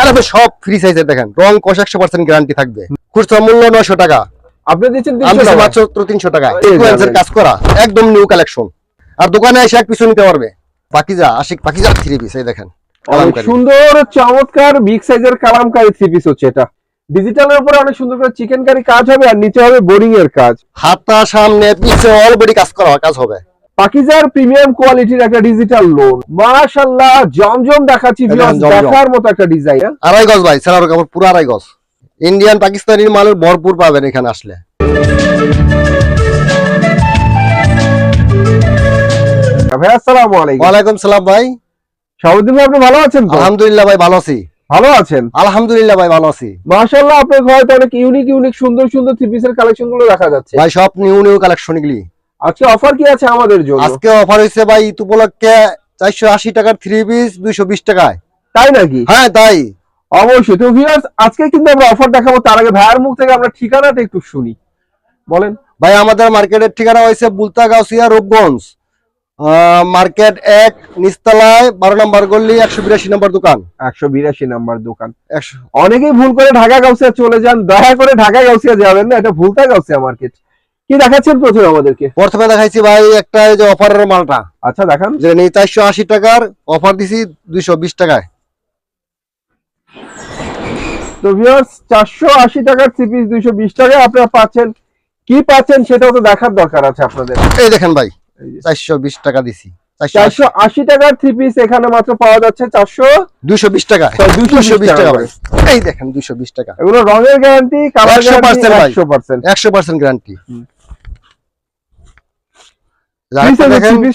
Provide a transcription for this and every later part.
আরে ভাই সব ফ্রি সাইজের দেখেন। রং কষ একশো পার্সেন্ট গ্যারান্টি থাকবে। খুচরা মূল্য নয়শো টাকা। আপনি দিচ্ছেন আমি 300 দিচ্ছি টাকা। মাত্র তিনশো টাকা। কাজ করা একদম নিউ কালেকশন আর দোকানে এসে এক পিছু নিতে পারবে। পাকিজা আশিক পাকিজা থ্রি পিস এই দেখেন। সুন্দর চমৎকার বিগ সাইজের কালামকারী থ্রি পিস হচ্ছে এটা। ডিজিটালের উপরে অনেক সুন্দর করে চিকেন কারি কাজ হবে আর নিচে হবে বোরিং এর কাজ। হাতা সামনে পিছে অলরেডি কাজ করা কাজ হবে। পাকিজার প্রিমিয়াম কোয়ালিটির একটা ডিজিটাল লোন মাশাআল্লাহ জমজম দেখাচ্ছি দেখার মতো একটা ডিজাইন আড়াই গজ ভাই সেলার কাপড় পুরো আড়াই গজ। ইন্ডিয়ান পাকিস্তানি মালের ভরপুর পাবেন এখানে আসলে। ভাই আসসালামু আলাইকুম। ওয়ালাইকুম সালাম ভাই। শাহুদ্দিন ভাই আপনি ভালো আছেন তো? আলহামদুলিল্লাহ ভাই ভালো আছি। ভালো আছেন? আলহামদুলিল্লাহ ভাই ভালো আছি। মাশাআল্লাহ আপনার ঘরে তো অনেক ইউনিক ইউনিক সুন্দর সুন্দর থ্রি পিসের কালেকশনগুলো দেখা যাচ্ছে। ভাই সব নিউ নিউ কালেকশন গুলি আজকে অফার কি আছে আমাদের জন্য? আজকে অফার হয়েছে ভাই ঈদ উপলক্ষে চারশো আশি টাকার থ্রি পিস দুইশো বিশ টাকায়। তাই নাকি? হ্যাঁ তাই। অবশ্যই। তো ভিউয়ার্স আজকে কিন্তু আমরা অফার দেখাবো তার আগে ভাইয়ের মুখ থেকে আমরা ঠিকানাটা একটু শুনি। বলেন। ভাই আমাদের মার্কেটের ঠিকানা হয়েছে বুলতা গাউসিয়া রূপগঞ্জ মার্কেট এক নিস্তালায় বারো নম্বর গল্লি একশো বিরাশি নম্বর দোকান। একশো বিরাশি নাম্বার দোকান। একশো। অনেকেই ভুল করে ঢাকা গাউসিয়া চলে যান দয়া করে ঢাকা গাউসিয়া যাবেন না এটা ভুলতা গাউসিয়া মার্কেট। কি দেখাচ্ছেন প্রথমে আমাদেরকে? প্রথমে দেখাইছি ভাই একটা যে অফারের মালটা। আচ্ছা দেখান। যে নেই চারশো আশি টাকার অফার দিছি দুইশো বিশ টাকায়। তো ভিউয়ার্স চারশো আশি টাকার থ্রি দুইশো বিশ টাকায় আপনারা পাচ্ছেন। কি পাচ্ছেন সেটাও তো দেখার দরকার আছে আপনাদের। এই দেখেন ভাই চারশো বিশ টাকা দিছি। চারশো আশি টাকার থ্রি পিস এখানে মাত্র পাওয়া যাচ্ছে চারশো দুইশো বিশ টাকা sorry, 220 দুইশো বিশ টাকা টাকা ভাই। এই দেখেন দুইশো বিশ টাকা। এগুলো রঙের গ্যারান্টি কালার গ্যারান্টি একশো পার্সেন্ট একশো পার্সেন্ট গ্যারান্টি।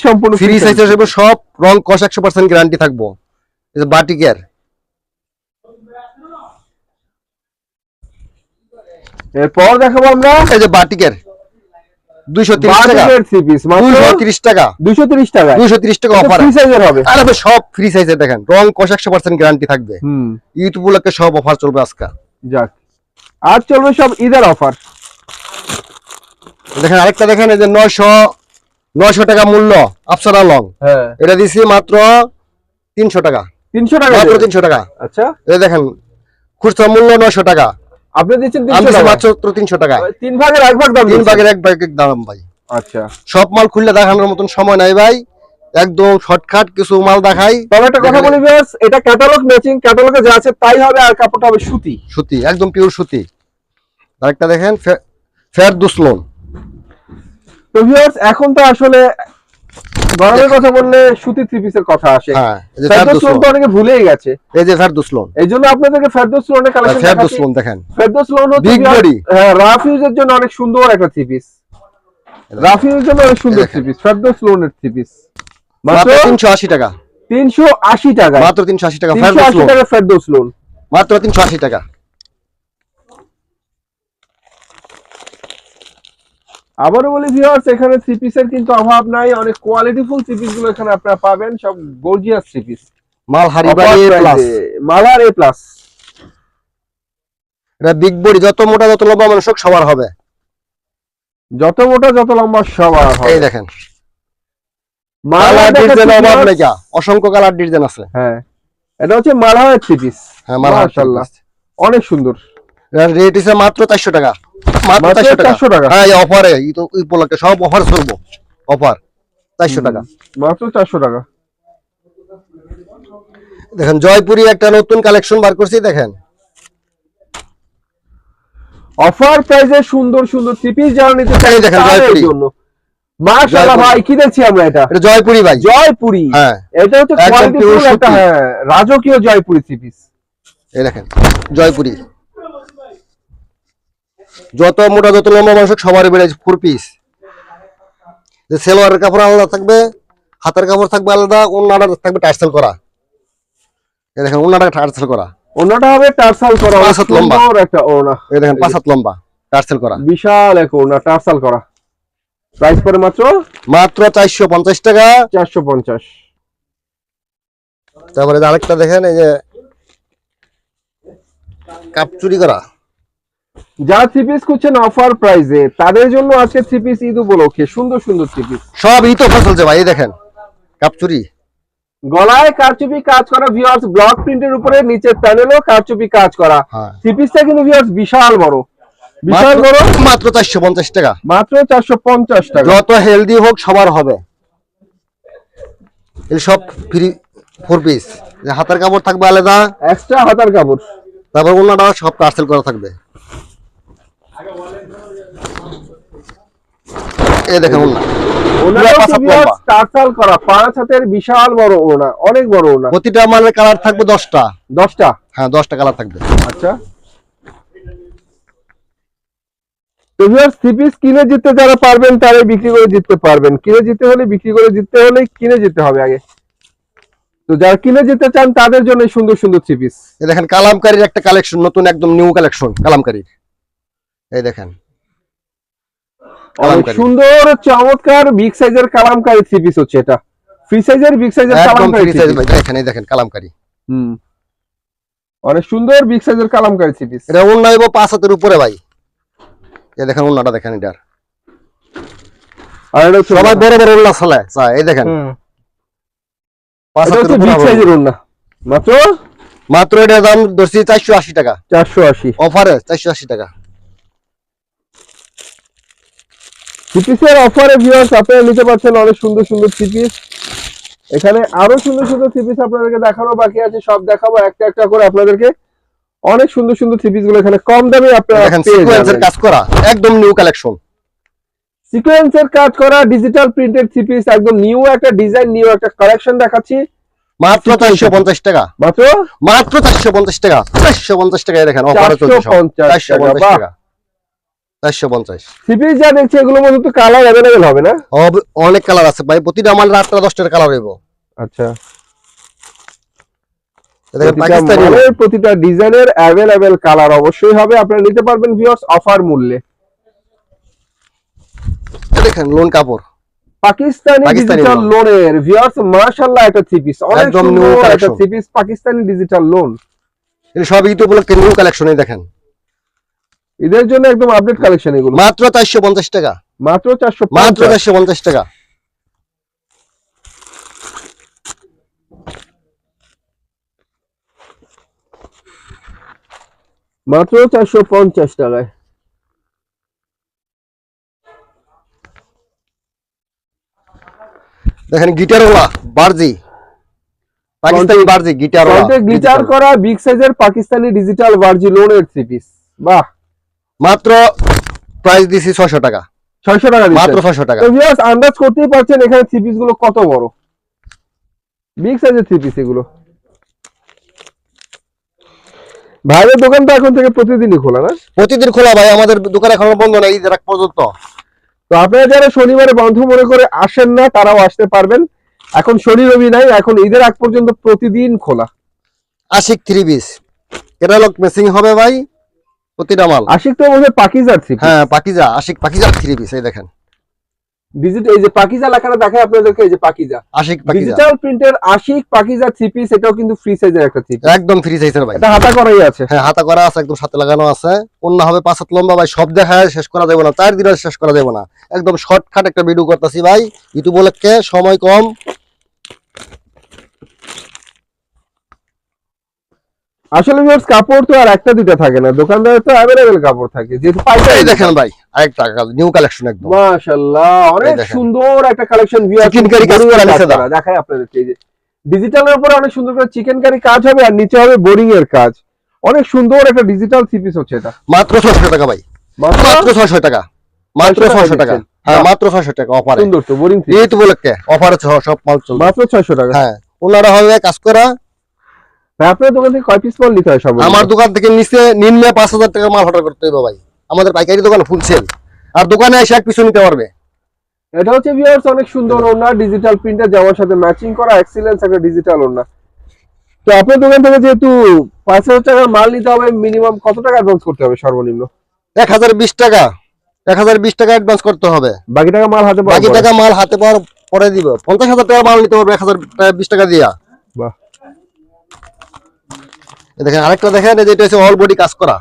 সম্পূর্ণ ফ্রি সাইজ হিসেবে সব রং কষ একশো পার্সেন্ট গ্যারান্টি থাকব। বাটিকের এরপর দেখাবো আমরা এই যে বাটিকের দুইশো তিরিশ টাকা। দুইশো তিরিশ দুইশো তিরিশ অফার সাইজের হবে। আরে সব ফ্রি সাইজের দেখেন। রং কষ একশো পার্সেন্ট গ্যারান্টি থাকবে। ঈদ উপলক্ষে সব অফার চলবে আজকে। যাক। আজ চলবে সব ঈদের অফার দেখেন আরেকটা দেখেন এই যে নয়শো নয়শো টাকা মূল্য আফসারা লং। হ্যাঁ। এটা দিছি মাত্র তিনশো টাকা। তিনশো টাকা মাত্র তিনশো টাকা। আচ্ছা। এই দেখেন খুচরা মূল্য নয়শো টাকা। আপনি দিচ্ছেন তিনশো টাকা? মাত্র তিনশো টাকা। তিন ভাগের এক ভাগ দাম তিন ভাগের এক ভাগের দাম ভাই। আচ্ছা। সব মাল খুললে দেখানোর মতন সময় নাই ভাই। একদম শর্টকাট কিছু মাল দেখাই। তবে একটা কথা। বলি ভিউয়ার্স এটা ক্যাটালগ ম্যাচিং ক্যাটালগে যা আছে তাই হবে আর কাপড়টা হবে সুতি। সুতি একদম পিওর সুতি। আরেকটা দেখেন ফেয়ার দুসলোন তো ভিউয়ার্স এখন তো আসলে গরমের কথা বললে সুতি থ্রি পিসের কথা আসে। হ্যাঁ ফেরদৌস লোন তো অনেকে ভুলেই গেছে। এই যে ফেয়ার দুসলোন এই জন্য আপনাদেরকে ফেরদৌস লোনের কালেকশন ফেয়ার দেখাচ্ছি। দুসলোন দেখেন। ফেরদৌস লোন হচ্ছে viewers, body। হ্যাঁ রাফ ইউজের জন্য অনেক সুন্দর একটা থ্রি পিস রাফ ইউজের জন্য অনেক সুন্দর। থ্রি পিস ফেরদৌস লোনের থ্রি পিস মাত্র মাত্র তিনশো আশি টাকা। তিনশো আশি টাকা মাত্র তিনশো আশি টাকা আশি টাকা ফেরদৌস লোন মাত্র তিনশো আশি টাকা। আবারও বলি ভিউয়ার্স এখানে থ্রি পিসের কিন্তু অভাব নাই। অনেক কোয়ালিটিফুল থ্রি পিসগুলো এখানে আপনারা পাবেন। সব গর্জিয়াস থ্রি পিস মাল হারিবাড়ি প্লাস মালার এ প্লাস এটা বিগ বডি যত মোটা যত লম্বা সবার হবে। যত মোটা যত লম্বা সবার হবে। এই দেখেন। মালা কালার ডিজাইন দেখাচ্ছি অভাব viewers। অসংখ্য কালার ডিজাইন আছে। হ্যাঁ। এটা হচ্ছে থ্রি পিস হ্যাঁ অনেক সুন্দর। রেট হিসেবে মাত্র চারশো টাকা। মাত্র মাত্র চারশো টাকা। হ্যাঁ অফারে এই তো এই উপলক্ষে সব অফার চলবো অফার চারশো টাকা। মাত্র চারশো টাকা। দেখেন জয়পুরি একটা নতুন কালেকশন বার করছি দেখেন। অফার প্রাইসে সুন্দর সুন্দর থ্রি পিস যারা নিতে চাই দেখেন, জয়পুরি। মাশাআল্লাহ ভাই কি দেখছি আমরা এটা? এটা জয়পুরি ভাই। জয়পুরি। হ্যাঁ। এটা হচ্ছে একটা হ্যাঁ রাজকীয় জয়পুরি এই দেখেন জয়পুরি। যত মোটা যত লম্বা মানুষ হোক সবারই বেড়ে ফোর পিস যে সেলোয়ারের কাপড় আলাদা থাকবে হাতের কাপড় থাকবে আলাদা অন্যটা থাকবে টার্সেল করা। দেখেন অন্যটা টার্সেল করা। ওনাটা হবে টার্সাল করা পাঁচ হাত লম্বা। একটা ওনা এই দেখেন পাঁচ হাত লম্বা টার্সেল করা। বিশাল এক ওনা টার্সাল করা। প্রাইস পরে মাত্র? মাত্র চারশো পঞ্চাশ টাকা। চারশো পঞ্চাশ। তারপরে আরেকটা দেখেন এই যে কাপ চুরি করা। যারা থ্রি পিস খুঁজছেন অফার প্রাইসে তাদের জন্য আজকে থ্রি পিস ঈদ উপলক্ষে সুন্দর সুন্দর থ্রি পিস সব অফার চলছে ভাই দেখেন কাপ চুরি গলায় কারচুপি কাজ করা ভিউয়ার্স ব্লক প্রিন্টের উপরে নিচের প্যানেলও কারচুপি কাজ করা। হ্যাঁ। থ্রি পিসটা কিন্তু ভিউয়ার্স বিশাল বড়। বিশাল বড়। মাত্র- মাত্র চারশো পঞ্চাশ টাকা। মাত্র চারশো পঞ্চাশ টাকা। যত হেলদি হোক সবার হবে। এই সব ফ্রি ফোর পিস হাতের কাপড় থাকবে আলাদা। এক্সট্রা হাতার কাপড়। তারপর অন্যটা সব পার্সেল করা থাকবে। এই দেখেন অন্য ওনারও পাঁচ হাত ভিউয়ার্স করা। বিশাল বড় ওনা অনেক বড় ওনা। প্রতিটা মালের কালার থাকবে দশটা। দশটা? হ্যাঁ দশটা কালার থাকবে। আচ্ছা। কিনে জিততে যারা পারবেন তারাই বিক্রি করে জিততে পারবেন। কিনে জিততে হলে বিক্রি করে জিততে হলে কিনে যেতে হবে আগে। তো যারা কিনে যেতে চান তাদের জন্য সুন্দর সুন্দর থ্রি পিস দেখেন কালামকারীর একটা কালেকশন নতুন একদম নিউ কালেকশন কালামকারীর। এই দেখেন। সুন্দর চমৎকার বিগ সাইজের কালামকারী থ্রি পিস হচ্ছে এটা। ফ্রি সাইজের বিগ সাইজের কালামকারী ফ্রি সাইজ দেখেন কালামকারী। হুম। অনেক সুন্দর বিগ সাইজের কালামকারী থ্রি পিস এটা অন্য হইব পাঁচ হাতের উপরে ভাই। এই দেখেন অন্যটা দেখেন এটার। আর এটা সবাই বড় বড় উল্লাস চলে চায় এই দেখেন। হুম। পাঁচ এটা হাতের উপরে বিগ সাইজের ওড়না মাত্র? মাত্র এটার দাম ধরছি চারশো আশি টাকা। চারশো আশি। অফারে চারশো আশি টাকা। অফারে ভিউয়ার্স আপনারা নিতে পারছেন অনেক সুন্দর সুন্দর এখানে আরও সুন্দর সুন্দর আপনাদেরকে দেখানো বাকি আছে সব দেখাবো একটা একটা করে আপনাদেরকে। অনেক সুন্দর সুন্দরগুলো এখানে কম দামে আপনারা দেখেন সিকোয়েন্সের কাজ করা একদম নিউ কালেকশন সিকোয়েন্সের কাজ করা ডিজিটাল প্রিন্টেড সিপিস একদম নিউ একটা ডিজাইন নিউ একটা কালেকশন দেখাচ্ছি। মাত্র চারশো পঞ্চাশ টাকা। মাত্র? মাত্র চারশো পঞ্চাশ টাকা চারশো পঞ্চাশ টাকা দেখেন অফারে চলছে 450 চারশো টাকা, পঞ্চাশ বাহ। টাকা। চারশো পঞ্চাশ। সিপিস যা দেখছি এগুলোর মধ্যে তো কালার অ্যাভেলেবেল হবে না? অনেক কালার আছে ভাই। প্রতিটা মালের আটটা দশটার কালার হইব। আচ্ছা। দেখেন প্রতিটা পাকিস্তানি মালের প্রতিটা ডিজাইনের অ্যাভেলেবেল কালার অবশ্যই হবে। আপনারা নিতে পারবেন ভিউয়ার্স অফার মূল্যে। দেখেন লোন কাপড়। পাকিস্তানি ডিজিটাল। লোনের ভিউয়ার্স মাশাআল্লাহ থ্রি অনেক একদম new সুন্দর একটা three piece Pakistani digital lawn এটা সব ঈদ উপলক্ষে নিউ কালেকশন দেখেন। এদের জন্য একদম আপডেট কালেকশন এগুলো। মাত্র চারশো পঞ্চাশ টাকা। মাত্র চারশো মাত্র চারশো পঞ্চাশ টাকা। মাত্র চারশো পঞ্চাশ টাকায়। দেখেন গিটার ওলা বারজি। পাকিস্তানি বারজি গিটার ফ্রন্টে গ্লিটার করা বিগ সাইজের পাকিস্তানি ডিজিটাল ভার্জি লোনের থ্রি পিস বাহ! মাত্র প্রাইস দিছি ছয়শো টাকা। ছয়শো টাকা মাত্র। ছয়শো টাকা। তো ভিউয়ার্স আন্দাজ করতেই পারছেন এখানে থ্রি পিসগুলো কত বড়। বিগ সাইজের থ্রি পিস এগুলো। ভাইয়ের দোকান তো এখন থেকে প্রতিদিনই খোলা না? প্রতিদিন খোলা ভাই আমাদের দোকান এখনও বন্ধ নাই ঈদের আগ পর্যন্ত। তো আপনারা যারা শনিবারে বন্ধ মনে করে আসেন না তারাও আসতে পারবেন। এখন শনি রবি নাই এখন ঈদের আগ পর্যন্ত প্রতিদিন খোলা। আশিক থ্রি পিস এটা লোক মেসিং হবে ভাই। প্রতিটা মাল। আশিক তো বলছে পাকিজার থ্রি হ্যাঁ পাকিজা আশিক পাকিজা থ্রি পিস এই দেখেন। ডিজিটাল এই যে পাকিজা লেখাটা দেখায় আপনাদেরকে এই যে পাকিজা। আশিক পাকিজা। ডিজিটাল প্রিন্টের আশিক পাকিজা থ্রি পিস এটাও কিন্তু ফ্রি সাইজের একটা থ্রি একদম ফ্রি সাইজের ভাই। এটা হাতা করাই আছে। হ্যাঁ হাতা করা আছে একদম সাথে লাগানো আছে। অন্য হবে পাঁচ হাত লম্বা ভাই সব দেখায় শেষ করা যাবে না চার শেষ করা যাবে না। একদম শর্টকাট একটা ভিডিও করতেছি ভাই ইউটিউব উপলক্ষে সময় কম। আসলে ভিউয়ার্স কাপড় তো আর একটা দুইটা থাকে না দোকানদারের তো অ্যাভেলেবেল কাপড় থাকে যেহেতু পাইকারি। দেখেন ভাই আরেকটা নিউ কালেকশন একদম। মাশাআল্লাহ অনেক সুন্দর একটা কালেকশন ভিউয়ার্স Chicken curry কাজ করা নিচে দাও। দেখাই আপনাদেরকে এই যে ডিজিটালের উপরে অনেক সুন্দর করে চিকেন কারি কাজ হবে আর নিচে হবে বোরিং এর কাজ। অনেক সুন্দর একটা ডিজিটাল থ্রি পিস হচ্ছে এটা। মাত্র ছয়শো টাকা ভাই। মাত্র? মাত্র ছয়শো টাকা। মাত্র 600 ছয়শো টাকা। হ্যাঁ মাত্র ছয়শো টাকা অফারে সুন্দর তো বোরিং থ্রি ঈদ উপলক্ষে অফারে সব মাল চলবে মাত্র ছয়শো টাকা। হ্যাঁ ওনারা হবে কাজ করা ভাই আপনার দোকান থেকে কয় পিস মাল নিতে হয় সব আমার দোকান থেকে নিচে নিম্নে পাঁচ হাজার টাকা মাল অর্ডার করতে হবে ভাই। আমাদের পাইকারি দোকান ফুল সেল আর দোকানে এসে এক পিছু নিতে পারবে। এটা হচ্ছে ভিউয়ার্স অনেক সুন্দর ডিজিটাল প্রিন্টার জামার সাথে ম্যাচিং করা এক্সিলেন্স একটা ডিজিটাল তো আপনার দোকান থেকে যেহেতু পাঁচ হাজার টাকার মাল নিতে হবে মিনিমাম কত টাকা অ্যাডভান্স করতে হবে সর্বনিম্ন? এক হাজার বিশ টাকা। এক হাজার বিশ টাকা অ্যাডভান্স করতে হবে। বাকি টাকা মাল হাতে বাকি টাকা মাল হাতে পাওয়ার পরে দিব। পঞ্চাশ হাজার টাকা মাল নিতে পারবে এক হাজার বিশ টাকা দিয়া। বাহ। দেখেন আরেকটা দেখেন এই যে এটা হচ্ছে অল বডি কাজ করা।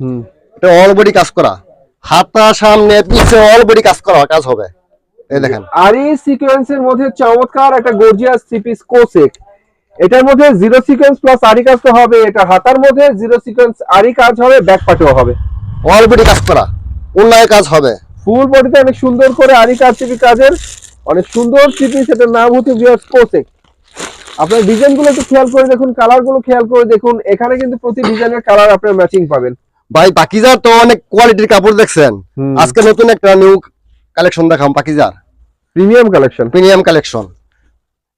হুম এটা অল বডি কাজ করা। হাতা সামনে পিছে অল বডি কাজ করা কাজ হবে। এই দেখেন। আর এই সিকোয়েন্সের মধ্যে চমৎকার একটা গর্জিয়াস থ্রি পিস কোসেক এটার মধ্যে জিরো সিকোয়েন্স প্লাস আরি কাজ তো হবে এটা হাতার মধ্যে জিরো সিকোয়েন্স আরি কাজ হবে ব্যাক পাটেও হবে। অলরেডি কাজ করা উন্নয় কাজ হবে। ফুল বডিতে অনেক সুন্দর করে আরি কাজ চিপি কাজের অনেক সুন্দর চিপি সেটার নাম হচ্ছে ভিউয়ার্স কোসেক আপনার ডিজাইনগুলো একটু খেয়াল করে দেখুন কালারগুলো খেয়াল করে দেখুন। এখানে কিন্তু প্রতি ডিজাইনের কালার আপনার ম্যাচিং পাবেন। ভাই পাকিজার তো অনেক কোয়ালিটির কাপড় দেখছেন। আজকে নতুন একটা নিউ কালেকশন দেখাম পাকিজার। প্রিমিয়াম কালেকশন প্রিমিয়াম কালেকশন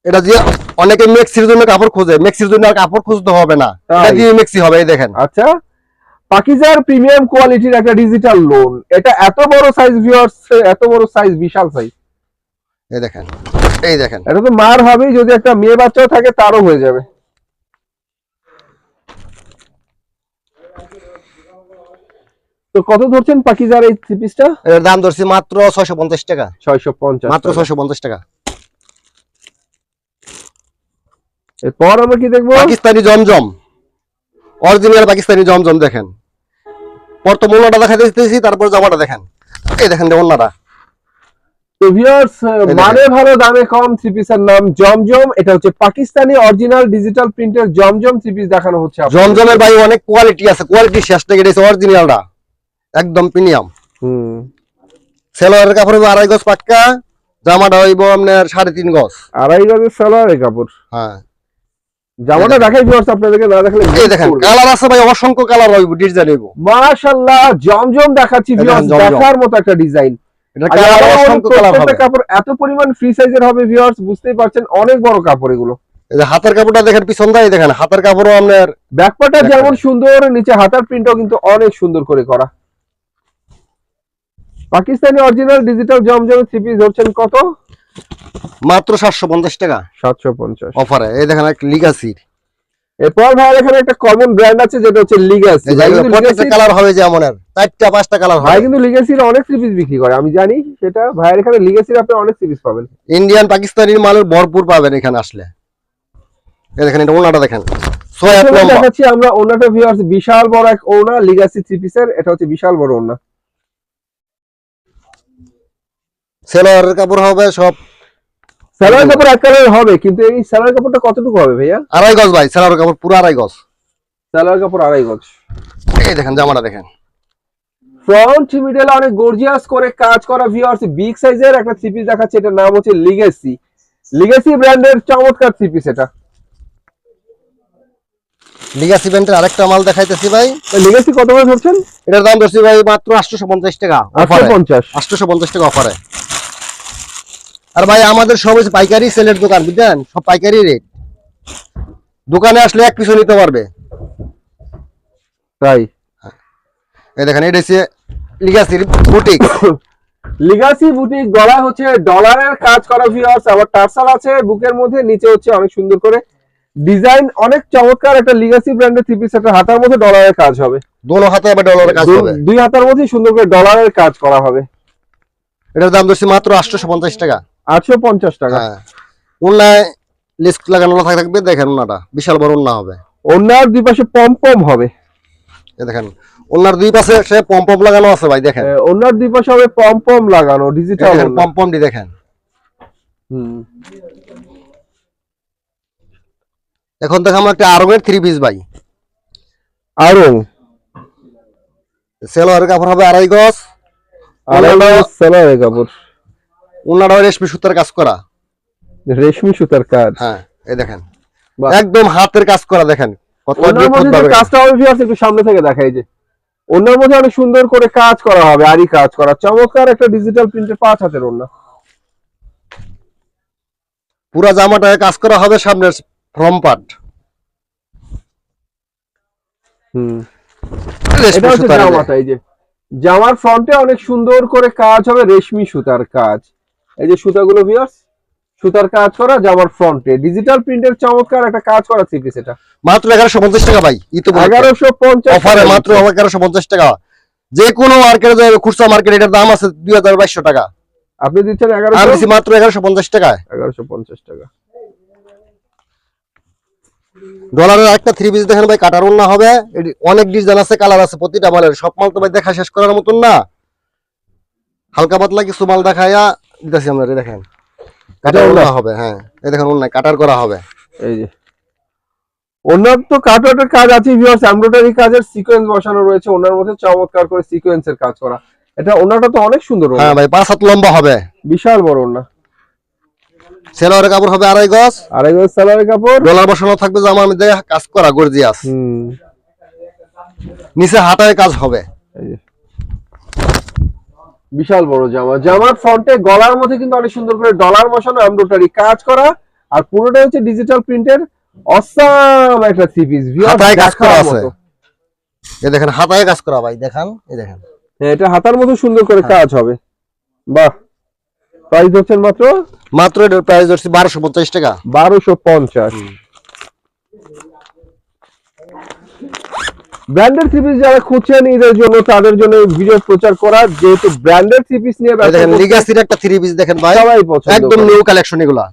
এটা দিয়ে অনেকে মেক্সির জন্য কাপড় খোঁজে মেক্সির জন্য আর কাপড় খুঁজতে হবে না? এটা দিয়ে মেক্সি হবে এই দেখেন। আচ্ছা। পাকিজার প্রিমিয়াম কোয়ালিটির একটা ডিজিটাল লোন এটা এত বড় সাইজ ভিউয়ার্স এত বড় সাইজ বিশাল সাইজ এই দেখেন। এই দেখেন। এটা তো মার হবেই যদি একটা মেয়ে বাচ্চাও থাকে তারও হয়ে যাবে। তো কত ধরছেন পাকিজার এই থ্রি পিসটা এর দাম ধরছি মাত্র ছয়শো পঞ্চাশ টাকা। ছয়শো পঞ্চাশ মাত্র ছয়শো পঞ্চাশ টাকা। এরপর আমরা কি দেখব? পাকিস্তানি জমজম। অরিজিনাল পাকিস্তানি জমজম দেখেন। প্রথম ওনাটা দেখা দিতেছি তারপর জামাটা দেখেন। এই দেখেন ওনাটা তো ভিউয়ার্স মানে ভালো দামে কম থ্রি পিসের নাম জমজম। এটা হচ্ছে পাকিস্তানি অরিজিনাল ডিজিটাল প্রিন্টের জমজম থ্রি পিস দেখানো হচ্ছে জমজমের ভাই অনেক কোয়ালিটি আছে কোয়ালিটি শেষ থেকে এটা অরিজিনালটা একদম প্রিমিয়াম হুম। সেলোয়ারের কাপড় আড়াই গজ পাক্কা জামাটা হইব আপনার সাড়ে তিন গজ। আড়াই গজের সালোয়ারের কাপড়। হ্যাঁ। জামাটা দেখাই ভিউয়ার্স আপনাদেরকে না দেখলে এই দেখেন কালার আছে ভাই অসংখ্য কালার হইব ডিজাইন হইব। মাশাআল্লাহ জমজম দেখাচ্ছি ভিউয়ার্স দেখার মতো একটা ডিজাইন এটা কালার অসংখ্য কালার হবে। কাপড় এত পরিমাণ ফ্রি সাইজের হবে ভিউয়ার্স বুঝতেই পারছেন অনেক বড় কাপড় এগুলো। হাতের কাপড়টা দেখেন পিছন দিয়ে দেখেন হাতের কাপড়ও আপনার ব্যাকপাটা যেমন সুন্দর নিচে হাতার প্রিন্টও কিন্তু অনেক সুন্দর করে করা। পাকিস্তানি অরিজিনাল ডিজিটাল জমজম থ্রি পিস ধরছেন কত? মাত্র সাতশো পঞ্চাশ টাকা। সাতশো পঞ্চাশ। অফারে এই দেখেন একটা লিগাসির এরপর ভাই এখানে একটা কমন ব্র্যান্ড আছে যেটা হচ্ছে যে প্রত্যেকটা কালার হবে যেমনের চারটা পাঁচটা কালার ভাই হবে। কিন্তু লিগাসির অনেক পিস বিক্রি করে আমি জানি সেটা। ভাইয়ের এখানে লিগাসির আপনি অনেক পিস পাবেন। ইন্ডিয়ান পাকিস্তানির মালের ভরপুর পাবেন এখানে আসলে। এই দেখেন এটা ওনাটা দেখেন। দেখাচ্ছি আমরা ওনাটা ভিউয়ার্স বিশাল বড় এক ওনা লিগাসি থ্রি পিসের এটা হচ্ছে বিশাল বড় ওনা সেলোয়ারের কাপড় হবে সব স্যালার কাপড় এক কালার হবে কিন্তু এই স্যালার কাপড়টা কতটুকু হবে ভাইয়া? আড়াই গজ ভাই সেলোয়ারের কাপড় পুরো আড়াই গজ। স্যালার কাপড় আড়াই গজ। এই দেখেন জামাটা দেখেন। ফ্রন্ট মিডল অনেক গর্জিয়াস করে কাজ করা ভিউয়ার্স বিগ সাইজের একটা থ্রি পিস দেখাচ্ছে এটার নাম হচ্ছে লিগেসি লিগেসি ব্র্যান্ডের চমৎকার থ্রি পিস এটা। লিগাসি প্যান্টের আরেকটা মাল দেখাইতেছি ভাই। লিগেসি কত করে ধরছেন? এটার দাম ধরছি ভাই মাত্র আটশোশো পঞ্চাশ টাকা আটশো অফারে পঞ্চাশ। আটশোশো পঞ্চাশ টাকা অফারে আর ভাই আমাদের সব হচ্ছে পাইকারি সেলের দোকান বুঝলেন? সব পাইকারি রেট দোকানে আসলে এক পিছু নিতে পারবে। তাই? এই দেখেন এটা হচ্ছে লিগাসির বুটিক লিগাসি বুটিক গলায় হচ্ছে ডলারের কাজ করা ভিউয়ার্স আবার টার্সাল আছে বুকের মধ্যে নিচে হচ্ছে অনেক সুন্দর করে। ডিজাইন অনেক চমৎকার একটা লিগাসি ব্র্যান্ডের থ্রি পিস একটা হাতার মধ্যে ডলারের কাজ হবে। দোনো হাতে আবার ডলারের কাজ হবে। দুই হাতার মধ্যে সুন্দর করে ডলারের কাজ করা হবে। এটার দাম ধরছি মাত্র আটশোশো পঞ্চাশ টাকা। আটশো পঞ্চাশ টাকা। হ্যাঁ। উন্নায় লিস্ট লাগানো থাকবে দেখেন উন্নাটা। বিশাল বড় উন্না হবে। অন্যার দুই পাশে পম পম হবে। দেখেন উন্নার দুই পাশে সে পম পম লাগানো আছে ভাই দেখেন। অন্যার দুই পাশে হবে পম পম লাগানো ডিজিটাল পম পম ডি দেখেন। এখন দেখাম একটা আরবের থ্রি পিস ভাই। আরং। সেলোয়ারের কাপড় হবে আড়াই গজ। আরং সেলারের কাপড়। হবে রেশমি সুতার কাজ করা। রেশমি সুতার কাজ। হ্যাঁ এই দেখেন। একদম হাতের কাজ করা দেখেন। কত। কাজটা হবে ভিউয়ার্স একটু সামনে থেকে দেখাই যে। অন্যার মধ্যে অনেক সুন্দর করে কাজ করা হবে আরই কাজ করা। চমৎকার একটা ডিজিটাল প্রিন্টের পাঁচ হাতের ওন্না পুরা জামাটায় কাজ করা হবে সামনের ফ্রম পার্ট হুম। এটা হচ্ছে এই যে। জামাটা এই যে। জামার ফ্রন্টে অনেক সুন্দর করে কাজ হবে রেশমি সুতার কাজ। এই যে সুতাগুলো ভিউয়ার্স সুতার কাজ করা জামার ফ্রন্টে ডিজিটাল প্রিন্টের চমৎকার একটা কাজ করা থ্রি পিস এটা। মাত্র এগারোশো পঞ্চাশ টাকা ভাই ইতো এগারোশো পঞ্চাশ অফারে মাত্র এগারোশো পঞ্চাশ টাকা। যে কোনো মার্কেটে যাবে খুচরা মার্কেট এটার দাম আছে দুই হাজার বাইশশো টাকা। আপনি দিচ্ছেন আর এগারোশো দিছি মাত্র এগারোশো পঞ্চাশ টাকায়। এগারোশো পঞ্চাশ টাকা। ডলারের একটা থ্রি পিস দেখেন ভাই কাটার না হবে। অনেক ডিজাইন আছে কালার আছে প্রতিটা মালের। সব মাল তো ভাই দেখা শেষ করার মতন না। হালকা পাতলা কিছু মাল দেখায়া দিতেছি আমরা দেখেন। এটা কাটার করা হবে হ্যাঁ। এই দেখেন অন্য কাটার করা হবে। এই যে। ওনার তো কাটওয়ার্টের কাজ আছে ভিউয়ার্স এমব্রয়ডারি কাজের সিকোয়েন্স বসানো রয়েছে। ওনার মধ্যে চমৎকার করে সিকোয়েন্সের কাজ করা। এটা ওনাটা তো অনেক সুন্দর হ্যাঁ ভাই পাঁচ হাত লম্বা হবে। বিশাল বড় সেলোয়ারের কাপড় হবে আড়াই গজ। আড়াই গজ সালোয়ারের কাপড়। ডলার বসানো থাকবে জামার মধ্যে কাজ করা গর্জিয়াস নিচে হাতায় কাজ হবে। এই যে। বিশাল বড় জামা। জামার ফ্রন্টে গলার মধ্যে কিন্তু অনেক সুন্দর করে ডলার বসানো এমব্রয়ডারি কাজ করা। আর পুরোটা হচ্ছে ডিজিটাল প্রিন্টের অসাম একটা থ্রি পিস হাতায় কাজ করা আছে। এই দেখেন হাতায় কাজ করা ভাই দেখেন এই দেখেন। হ্যাঁ, এটা হাতার মতো সুন্দর করে হ্যাঁ। কাজ হবে। বাহ। প্রাইস হচ্ছে মাত্র? মাত্র এটার প্রাইস হচ্ছে 1250 টাকা। 1250 ব্র্যান্ডেড থ্রি পিস যারা খুঁজছেন ঈদের জন্য তাদের জন্য ভিডিও প্রচার করা যেহেতু ব্র্যান্ডেড থ্রি পিস নিয়ে দেখেন লিগাসির একটা থ্রি পিস দেখেন ভাই। সবাই পছন্দ একদম নিউ কালেকশন এগুলা।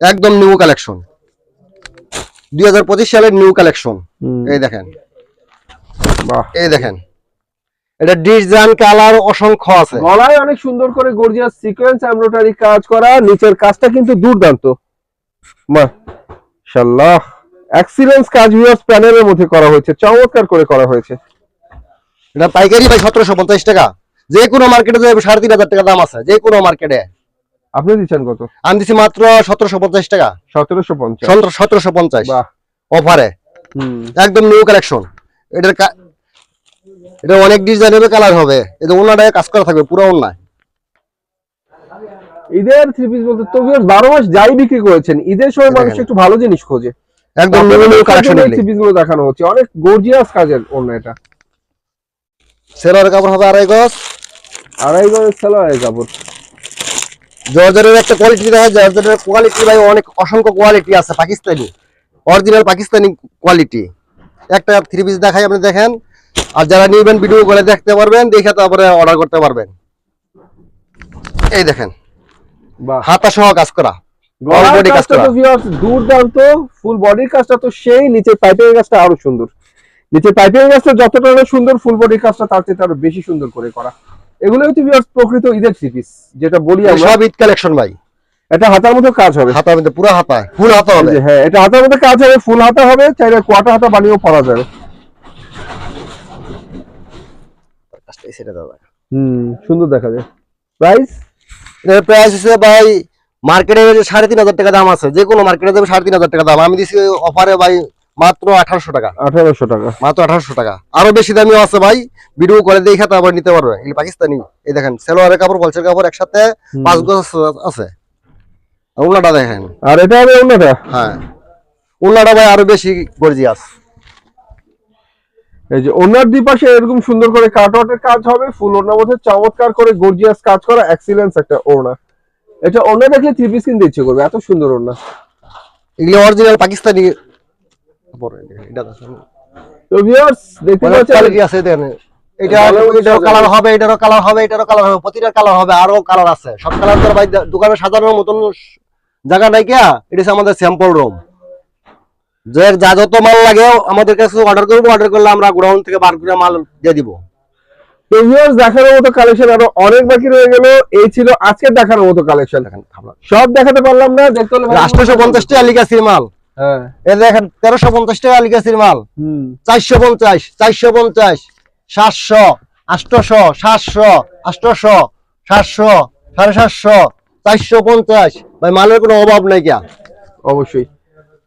একদম নিউ কালেকশন দুই হাজার পঁচিশ সালের নিউ কালেকশন এই দেখেন। বাহ। এই দেখেন। এটা ডিজাইন কালার অসংখ্য আছে। গলায় অনেক সুন্দর করে গর্জিয়াস সিকোয়েন্স এমব্রয়ডারি কাজ করা নিচের কাজটা কিন্তু দুর্দান্ত। মাশাআল্লাহ। এক্সিলেন্স কাজ ভিউয়ার্স প্যানেলের মধ্যে করা হয়েছে। চমৎকার করে করা হয়েছে। এটা পাইকারি ভাই সতেরোশো পঞ্চাশ টাকা। যে কোনো মার্কেটে যাবে সাড়ে তিন হাজার টাকা দাম আছে। যে কোনো মার্কেটে আপনি দিচ্ছেন কত? আমি দিচ্ছি মাত্র সতেরোশো পঞ্চাশ টাকা। সতেরোশো পঞ্চাশ। সতেরোশো পঞ্চাশ। বাহ। অফারে হুম। একদম নিউ কালেকশন এটার এটা অনেক ডিজাইন হবে কালার হবে। এটা ওনাটায় কাজ করা থাকবে পুরো ওনায়। ঈদের থ্রি পিস বলতে তো viewers বারো মাস যাই বিক্রি করেছেন ঈদের সময় মানুষ একটু ভালো জিনিস খোঁজে। একদম কালেকশন দেখানো হচ্ছে। অনেক গর্জিয়াস কাজের অন্য এটা। সেলার কাপড় হবে আড়াই গজ। আড়াই গজের সেলোয়ারের কাপড়। জর্জরের একটা কোয়ালিটি দেখা যায় জর্জরের কোয়ালিটি ভাই অনেক অসংখ্য কোয়ালিটি আছে পাকিস্তানি। অরিজিনাল পাকিস্তানি কোয়ালিটি একটা থ্রি পিস দেখাই আপনি দেখেন। আর যারা নিবেন ভিডিও করে দেখতে পারবেন দেখে তারপরে অর্ডার করতে পারবেন। এই দেখেন। হাতা সহ কাজ করা। গলার কাজটা তো viewers দুর্দান্ত ফুল বডির কাজটা তো সেই কাজটা আরও সুন্দর। কাজটা যতটা সুন্দর ফুল বডির কাজটা তার চেয়ে আরও বেশি সুন্দর করে করা। এগুলো হচ্ছে প্রকৃত ঈদের থ্রি পিস যেটা বলি আমরা। সব ঈদ কালেকশন ভাই। এটা হাতার মতো কাজ হবে। হাতা মধ্যে পুরো হাতায় ফুল হাতা হবে। হ্যাঁ এটা হাতার মধ্যে কাজ হবে ফুল হাতা হবে চাইলে হাতা বানিয়েও পরা যাবে। হুম সুন্দর দেখা যায়। প্রাইস এর প্রাইস হচ্ছে ভাই মার্কেটে সাড়ে তিন হাজার টাকা দাম আছে যে কোনো মার্কেটে যাবে সাড়ে তিন হাজার টাকা দাম। আমি দিছি অফারে ভাই মাত্র আঠারোশো টাকা। আঠারোশো টাকা। মাত্র আঠারোশো টাকা। আরও বেশি দামিও আছে ভাই ভিডিও করে দেখে তারপর নিতে পারবে। এগুলি পাকিস্তানি এই দেখেন সেলোয়ারের কাপড় বলছের কাপড় একসাথে পাঁচ গজ আছে উল্লাটা দেখেন। আর এটা হবে অন্যটা হ্যাঁ। উল্লাটা ভাই আরও বেশি গর্জিয়াস এই যে ওনার দুপাশে এরকম সুন্দর করে কাটওয়ার্টের কাজ হবে ফুল ওনার মধ্যে চমৎকার করে গর্জিয়াস কাজ করা এক্সিলেন্স একটা ওড়না। এটা ওড়না দেখলে থ্রি পিস কিনতে ইচ্ছে করবে এত সুন্দর ওড়না। এগুলি অরিজিনাল পাকিস্তানি এটা তো ভিউয়ার্স দেখতে পাচ্ছেন আছে দেখেন এটা এটারও কালার হবে এটারও কালার হবে এটারও কালার হবে প্রতিটার কালার হবে আরও কালার আছে। সব কালার তো ভাই দোকানে সাজানোর মতন জায়গা নাই কিয়া এটা হচ্ছে আমাদের স্যাম্পল রুম যে যা যত মাল লাগে আমাদের কাছে অর্ডার করব অর্ডার করলে আমরা গোডাউন থেকে বার করে মাল দিয়ে দিব। তো ভিউয়ার্স দেখানোর মতো কালেকশন আরও অনেক বাকি রয়ে গেল। এই ছিল আজকে দেখানোর মতো কালেকশন সব দেখাতে পারলাম না দেখতে হলে ভাই- আটশোশো পঞ্চাশ টাকা লিগাসির মাল। হ্যাঁ। এই দেখেন টাকা লিগাসির মাল। হুম। ভাই মালের কোনো অভাব নাই কিয়া? অবশ্যই।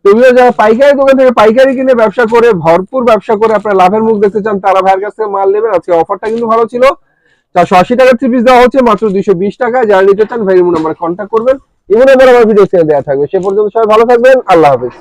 তুমিও যারা পাইকারি দোকান থেকে পাইকারি কিনে ব্যবসা করে, ভরপুর ব্যবসা করে আপনার লাভের মুখ দেখতে চান, তারা ভাইয়ের কাছ থেকে মাল নেবেন। আজকে অফারটা কিন্তু ভালো ছিল। চারশো আশি টাকার থ্রি পিস দেওয়া হচ্ছে, মাত্র দুইশো বিশ টাকা। যারা নিতে চান ভাই নাম্বার কন্ট্যাক্ট করবেন। নাম্বার আমার ভিডিও দেওয়া থাকবে। সে পর্যন্ত সবাই ভালো থাকবেন। আল্লাহ হাফেজ।